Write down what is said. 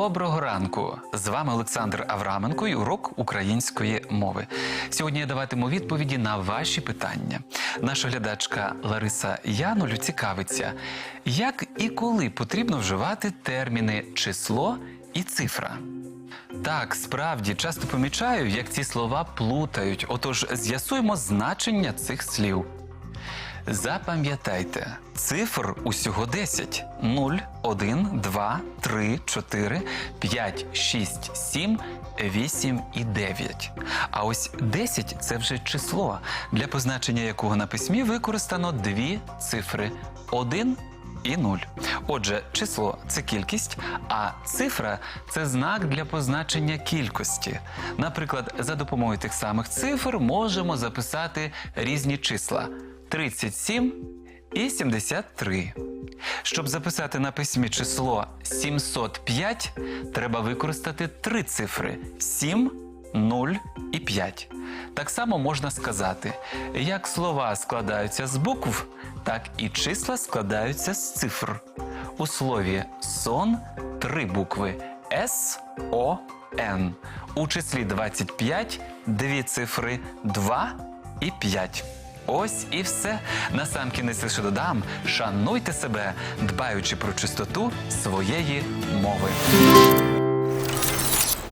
Доброго ранку! З вами Олександр Авраменко і урок української мови. Сьогодні я даватиму відповіді на ваші питання. Наша глядачка Лариса Янулю цікавиться, як і коли потрібно вживати терміни число і цифра. Так, справді часто помічаю, як ці слова плутають. Отож, з'ясуємо значення цих слів. Запам'ятайте, цифр усього 10. 0, 1, 2, 3, 4, 5, 6, 7, 8 і 9. А ось 10 – це вже число, для позначення якого на письмі використано дві цифри 1 і 0. Отже, число це кількість, а цифра це знак для позначення кількості. Наприклад, за допомогою тих самих цифр можемо записати різні числа 37 і 73. Щоб записати на письмі число 705, треба використати три цифри 7, 0 і 5. Так само можна сказати, як слова складаються з букв, так і числа складаються з цифр. У слові сон три букви С, О, Н. У числі 25 дві цифри 2 і 5. Ось і все. Насамкінець лише додам. Шануйте себе, дбаючи про чистоту своєї мови.